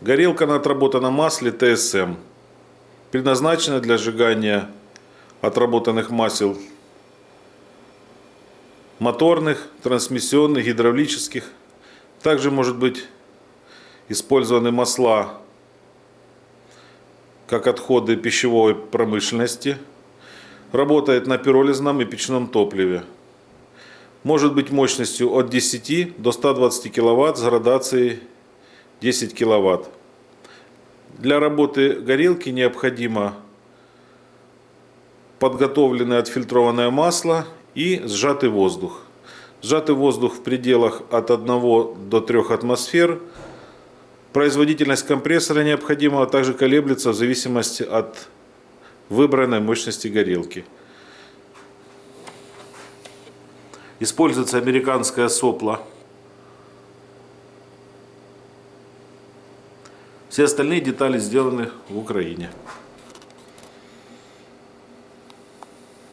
Горелка на отработанном масле ТСМ. Предназначена для сжигания отработанных масел моторных, трансмиссионных, гидравлических. Также может быть использованы масла как отходы пищевой промышленности. Работает на пиролизном и печном топливе. Может быть мощностью от 10 до 120 кВт с градацией 10 кВт. Для работы горелки необходимо подготовленное отфильтрованное масло и сжатый воздух. Сжатый воздух в пределах от 1 до 3 атмосфер. Производительность компрессора необходимого также колеблется в зависимости от выбранной мощности горелки. Используется американское сопло. Все остальные детали сделаны в Украине.